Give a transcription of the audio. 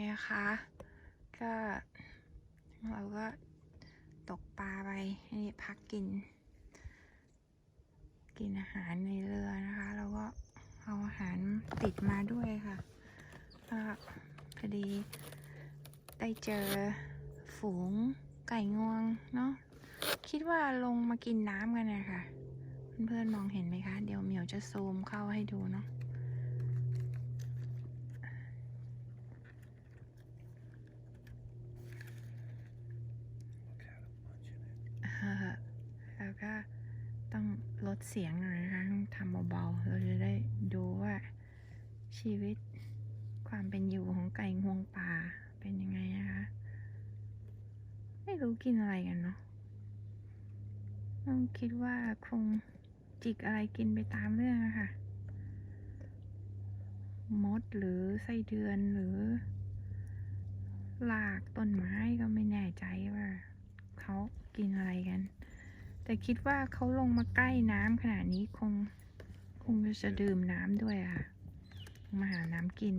นะคะ ก็เราก็ตกปลาไปนี่พักกิน กินอาหารในเรือนะคะแล้วก็เอาอาหารติดมาด้วยค่ะก็พอดีได้เจอฝูงไก่งวงเนาะคิดว่าลงมากินน้ำกันนะคะเพื่อนๆมองเห็นไหมคะ เดี๋ยวเหมียวจะซูมเข้าให้ดูเนาะ เออแล้วก็ต้องลด เสียงหน่อยนะคะต้องทำเบาๆ เราจะได้ดูว่าชีวิตความเป็นอยู่ของไก่งวงป่าเป็นยังไงนะคะ ไม่รู้กินอะไรกันเนาะต้องคิดว่าคงจิกอะไรกินไปตามเรื่องอะค่ะ มดหรือไส้เดือนหรือรากต้นไม้ก็ไม่แน่ใจว่า เขากินอะไรกัน แต่คิดว่าเขาลงมาใกล้น้ำขนาดนี้คง คงจะดื่มน้ำด้วยอะค่ะมาหาน้ำกิน